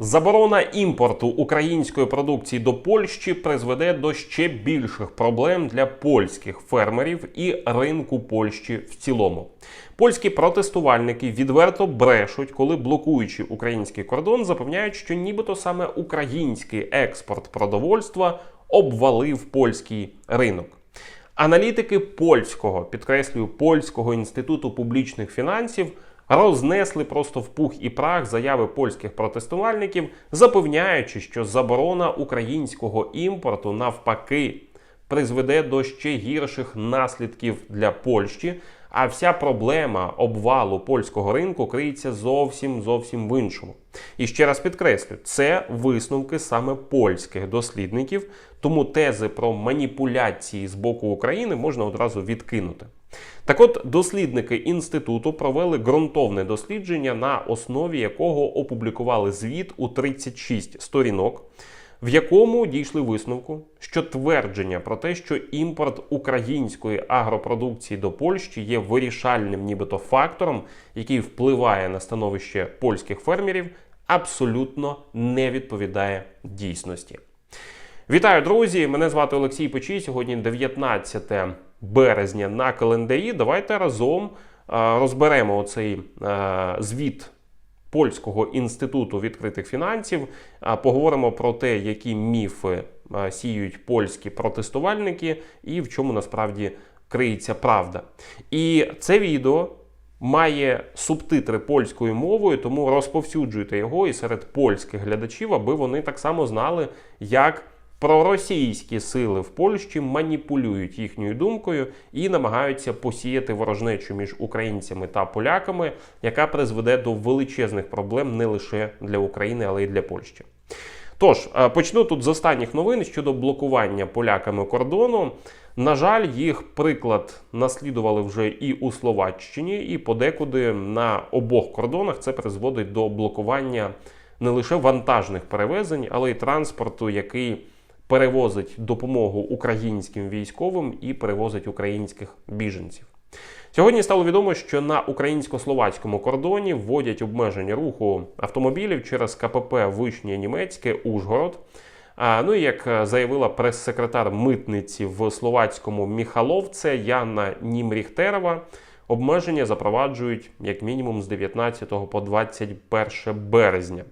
Заборона імпорту української продукції до Польщі призведе до ще більших проблем для польських фермерів і ринку Польщі в цілому. Польські протестувальники відверто брешуть, коли блокуючи український кордон, запевняють, що нібито саме український експорт продовольства обвалив польський ринок. Аналітики польського, підкреслюю, польського інституту публічних фінансів рознесли просто в пух і прах заяви польських протестувальників, запевняючи, що заборона українського імпорту навпаки призведе до ще гірших наслідків для Польщі. А вся проблема обвалу польського ринку криється зовсім зовсім в іншому. І ще раз підкреслю, це висновки саме польських дослідників, тому тези про маніпуляції з боку України можна одразу відкинути. Так от дослідники інституту провели ґрунтовне дослідження, на основі якого опублікували звіт у 36 сторінок, в якому дійшли висновку, що твердження про те, що імпорт української агропродукції до Польщі є вирішальним, нібито фактором, який впливає на становище польських фермерів, абсолютно не відповідає дійсності. Вітаю, друзі! Мене звати Олексій Печій. Сьогодні 19 березня на календарі. Давайте разом е, розберемо оцей е, звіт Польського інституту відкритих фінансів. Поговоримо про те, які міфи е, сіють польські протестувальники, і в чому насправді криється правда. І це відео. Має субтитри польською мовою, тому розповсюджуйте його і серед польських глядачів, аби вони так само знали, як проросійські сили в Польщі маніпулюють їхньою думкою і намагаються посіяти ворожнечу між українцями та поляками, яка призведе до величезних проблем не лише для України, але й для Польщі. Тож е, почну тут з останніх новин щодо блокування поляками кордону. На жаль, їх приклад наслідували вже і у Словаччині, і подекуди на обох кордонах це призводить до блокування не лише вантажних перевезень, але й транспорту, який перевозить допомогу українським військовим і перевозить українських біженців. Сьогодні стало відомо, що на українсько-словацькому кордоні вводять обмеження руху автомобілів через КПП Вишнє Німецьке Ужгород. Ну і як заявила прес-секретар митниці в словацькому Міхаловце Яна Німріхтерова, обмеження запроваджують як мінімум з 19 по 21 березня.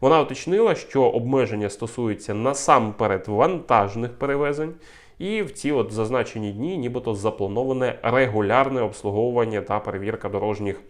Вона уточнила, що обмеження стосуються насамперед вантажних перевезень, і в ці от зазначені дні, нібито заплановане регулярне обслуговування та перевірка дорожніх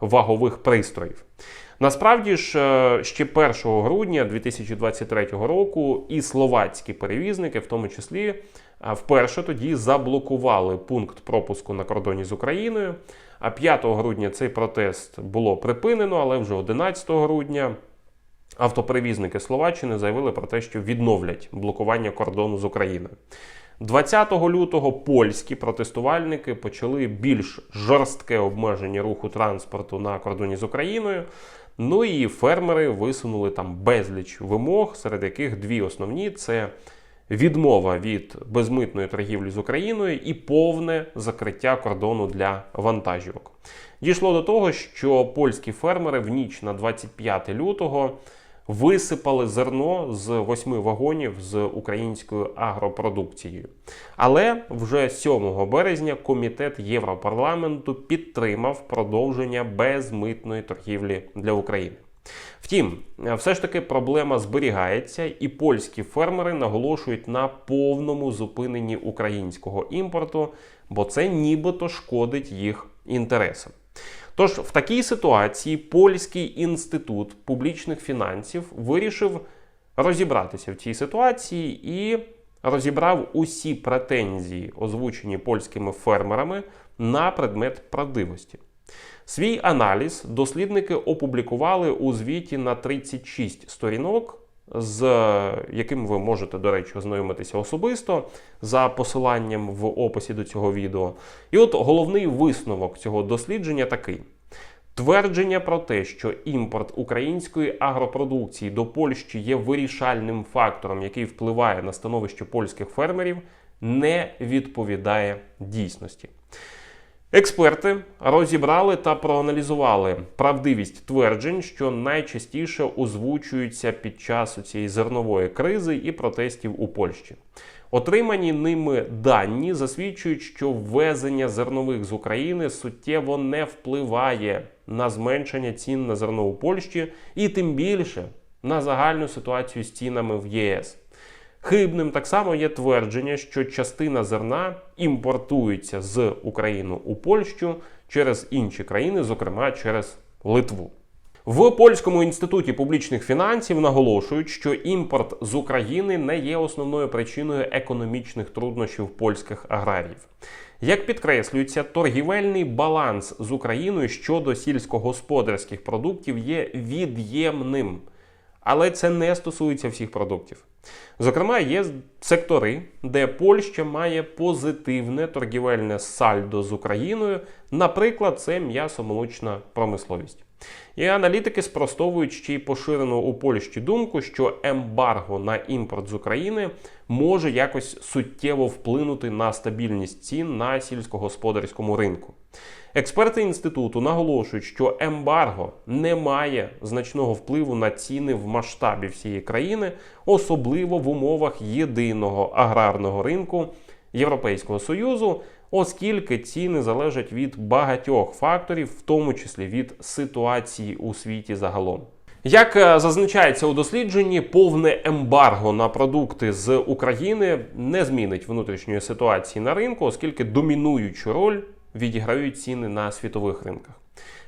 вагових пристроїв. Насправді ж, е, ще 1 грудня 2023 року і словацькі перевізники, в тому числі, е, вперше тоді заблокували пункт пропуску на кордоні з Україною. А 5 грудня цей протест було припинено, але вже 11 грудня. Автоперевізники Словаччини заявили про те, що відновлять блокування кордону з Україною. 20 лютого польські протестувальники почали більш жорстке обмеження руху транспорту на кордоні з Україною. Ну і фермери висунули там безліч вимог, серед яких дві основні: це відмова від безмитної торгівлі з Україною і повне закриття кордону для вантажівок. Дійшло до того, що польські фермери в ніч на 25 лютого висипали зерно з восьми вагонів з українською агропродукцією. Але вже 7 березня комітет Європарламенту підтримав продовження безмитної торгівлі для України. Втім, все ж таки проблема зберігається, і польські фермери наголошують на повному зупиненні українського імпорту, бо це нібито шкодить їх інтересам. Тож в такій ситуації Польський інститут публічних фінансів вирішив розібратися в цій ситуації і розібрав усі претензії, озвучені польськими фермерами, на предмет правдивості. Свій аналіз дослідники опублікували у звіті на 36 сторінок, з яким ви можете, до речі, ознайомитися особисто за посиланням в описі до цього відео. І от головний висновок цього дослідження такий. Твердження про те, що імпорт української агропродукції до Польщі є вирішальним фактором, який впливає на становище польських фермерів, не відповідає дійсності. Експерти розібрали та проаналізували правдивість тверджень, що найчастіше озвучуються під час цієї зернової кризи і протестів у Польщі. Отримані ними дані засвідчують, що ввезення зернових з України суттєво не впливає на зменшення цін на зерно у Польщі і тим більше на загальну ситуацію з цінами в ЄС. Хибним так само є твердження, що частина зерна імпортується з України у Польщу через інші країни, зокрема через Литву. В польському інституті публічних фінансів наголошують, що імпорт з України не є основною причиною економічних труднощів польських аграріїв. Як підкреслюється, торгівельний баланс з Україною щодо сільськогосподарських продуктів є від'ємним, але це не стосується всіх продуктів. Зокрема, є сектори, де Польща має позитивне торгівельне сальдо з Україною, наприклад, це м'ясомолочна промисловість. І аналітики спростовують ще й поширену у Польщі думку, що ембарго на імпорт з України може якось суттєво вплинути на стабільність цін на сільськогосподарському ринку. Експерти інституту наголошують, що ембарго не має значного впливу на ціни в масштабі всієї країни, особливо в умовах єдиного аграрного ринку Європейського союзу, оскільки ціни залежать від багатьох факторів, в тому числі від ситуації у світі загалом. Як е, зазначається у дослідженні, повне ембарго на продукти з України не змінить внутрішньої ситуації на ринку, оскільки домінуючу роль відіграють ціни на світових ринках.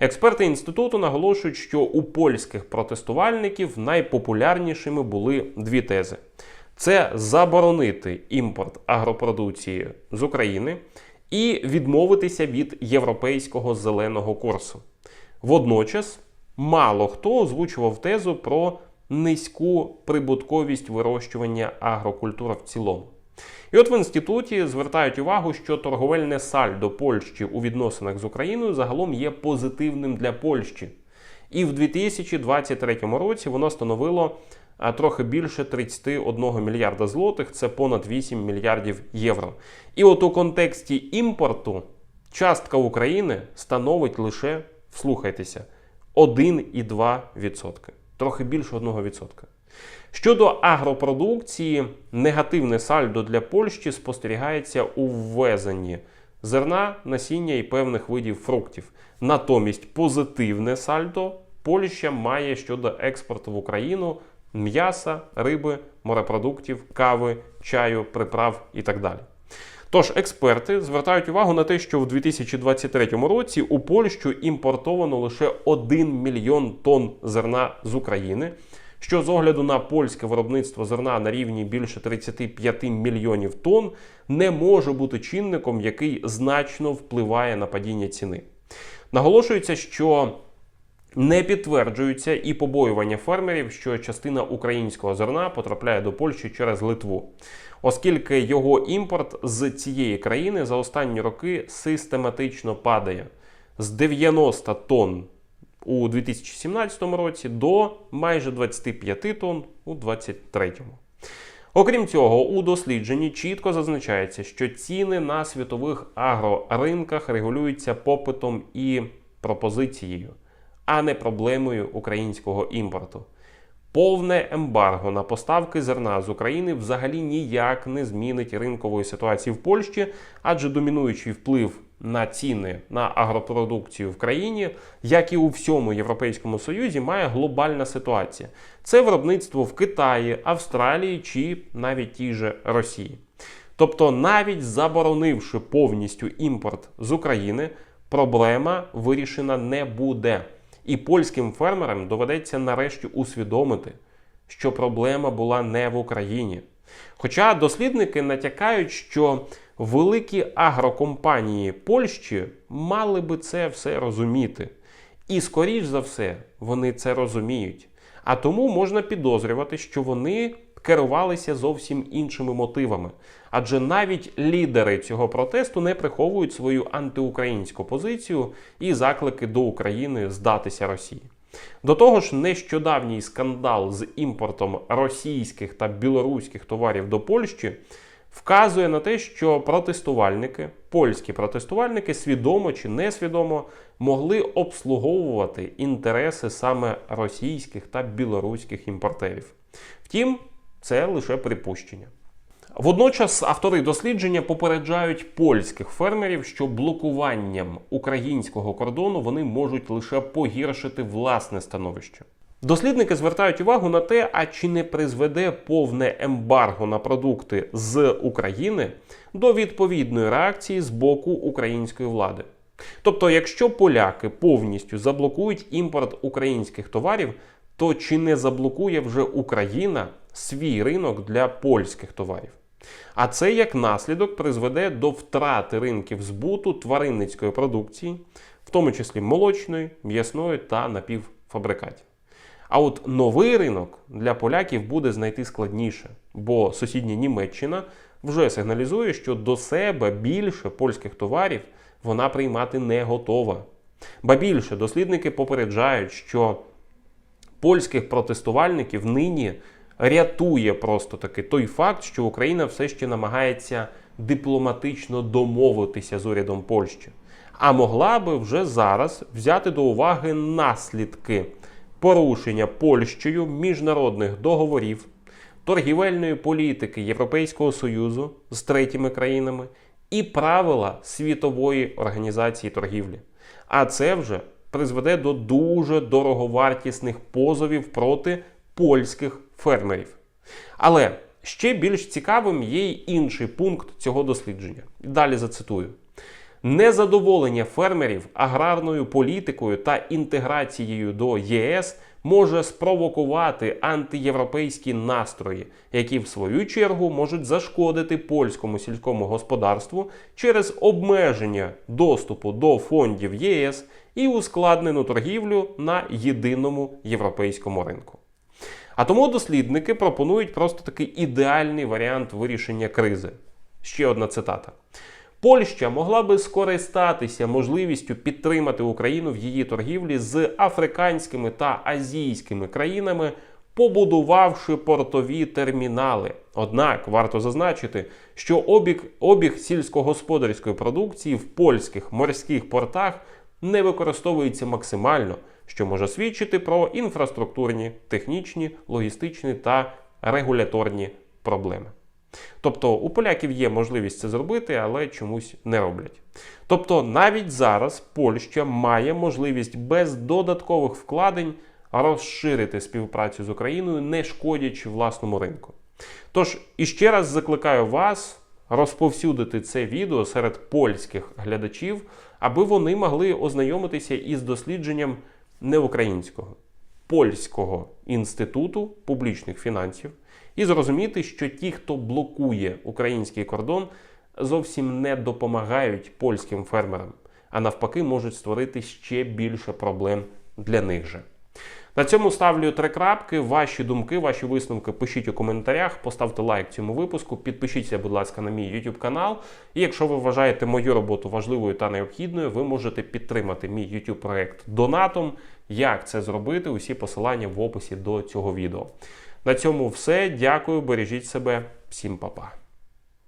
Експерти інституту наголошують, що у польських протестувальників найпопулярнішими були дві тези: це заборонити імпорт агропродукції з України і відмовитися від європейського зеленого курсу. Водночас мало хто озвучував тезу про низьку прибутковість вирощування агрокультур в цілому. І от в інституті звертають увагу, що торговельне сальдо Польщі у відносинах з Україною загалом є позитивним для Польщі. І в 2023 році воно становило трохи більше 31 мільярда злотих, це понад 8 мільярдів євро. І от у контексті імпорту частка України становить лише, вслухайтеся, 1,2%. Трохи більше 1%. Щодо агропродукції, негативне сальдо для Польщі спостерігається у ввезенні зерна, насіння і певних видів фруктів. Натомість позитивне сальдо Польща має щодо експорту в Україну м'яса, риби, морепродуктів, кави, чаю, приправ і так далі. Тож експерти звертають увагу на те, що в 2023 році у Польщу імпортовано лише 1 мільйон тонн зерна з України що з огляду на польське виробництво зерна на рівні більше 35 мільйонів тонн не може бути чинником, який значно впливає на падіння ціни. Наголошується, що не підтверджуються і побоювання фермерів, що частина українського зерна потрапляє до Польщі через Литву, оскільки його імпорт з цієї країни за останні роки систематично падає з 90 тонн у 2017 році до майже 25 тонн у 2023. Окрім цього, у дослідженні чітко зазначається, що ціни на світових агроринках регулюються попитом і пропозицією, а не проблемою українського імпорту. Повне ембарго на поставки зерна з України взагалі ніяк не змінить ринкової ситуації в Польщі, адже домінуючий вплив на ціни на агропродукцію в країні, як і у всьому Європейському Союзі, має глобальна ситуація. Це виробництво в Китаї, Австралії чи навіть тій же Росії. Тобто, навіть заборонивши повністю імпорт з України, проблема вирішена не буде. І польським фермерам доведеться нарешті усвідомити, що проблема була не в Україні. Хоча дослідники натякають, що великі агрокомпанії Польщі мали би це все розуміти. І, скоріш за все, вони це розуміють. А тому можна підозрювати, що вони керувалися зовсім іншими мотивами. Адже навіть лідери цього протесту не приховують свою антиукраїнську позицію і заклики до України здатися Росії. До того ж, нещодавній скандал з імпортом російських та білоруських товарів до Польщі вказує на те, що протестувальники, польські протестувальники, свідомо чи несвідомо могли обслуговувати інтереси саме російських та білоруських імпортерів. Втім, це лише припущення. Водночас автори дослідження попереджають польських фермерів, що блокуванням українського кордону вони можуть лише погіршити власне становище. Дослідники звертають увагу на те, а чи не призведе повне ембарго на продукти з України до відповідної реакції з боку української влади. Тобто, якщо поляки повністю заблокують імпорт українських товарів, то чи не заблокує вже Україна свій ринок для польських товарів? А це як наслідок призведе до втрати ринків збуту тваринницької продукції, в тому числі молочної, м'ясної та напівфабрикатів. А от новий ринок для поляків буде знайти складніше, бо сусідня Німеччина вже сигналізує, що до себе більше польських товарів вона приймати не готова. Ба більше дослідники попереджають, що польських протестувальників нині рятує просто таки той факт, що Україна все ще намагається дипломатично домовитися з урядом Польщі, а могла би вже зараз взяти до уваги наслідки порушення Польщею міжнародних договорів, торгівельної політики Європейського Союзу з третіми країнами і правила світової організації торгівлі. А це вже призведе до дуже дороговартісних позовів проти польських фермерів. Але ще більш цікавим є й інший пункт цього дослідження. Далі зацитую. Незадоволення фермерів аграрною політикою та інтеграцією до ЄС може спровокувати антиєвропейські настрої, які в свою чергу можуть зашкодити польському сільському господарству через обмеження доступу до фондів ЄС і ускладнену торгівлю на єдиному європейському ринку. А тому дослідники пропонують просто такий ідеальний варіант вирішення кризи. Ще одна цитата. Польща могла би скористатися можливістю підтримати Україну в її торгівлі з африканськими та азійськими країнами, побудувавши портові термінали. Однак варто зазначити, що обіг, обіг сільськогосподарської продукції в польських морських портах не використовується максимально, що може свідчити про інфраструктурні, технічні, логістичні та регуляторні проблеми. Тобто у поляків є можливість це зробити, але чомусь не роблять. Тобто, навіть зараз Польща має можливість без додаткових вкладень розширити співпрацю з Україною, не шкодячи власному ринку. Тож іще раз закликаю вас розповсюдити це відео серед польських глядачів, аби вони могли ознайомитися із дослідженням не українського, польського інституту публічних фінансів і зрозуміти, що ті, хто блокує український кордон, зовсім не допомагають польським фермерам, а навпаки, можуть створити ще більше проблем для них же. На цьому ставлю три крапки. Ваші думки, ваші висновки пишіть у коментарях, поставте лайк цьому випуску, підпишіться, будь ласка, на мій YouTube канал. І якщо ви вважаєте мою роботу важливою та необхідною, ви можете підтримати мій YouTube проект донатом. Як це зробити? Усі посилання в описі до цього відео. На цьому все. Дякую, бережіть себе, всім па-па.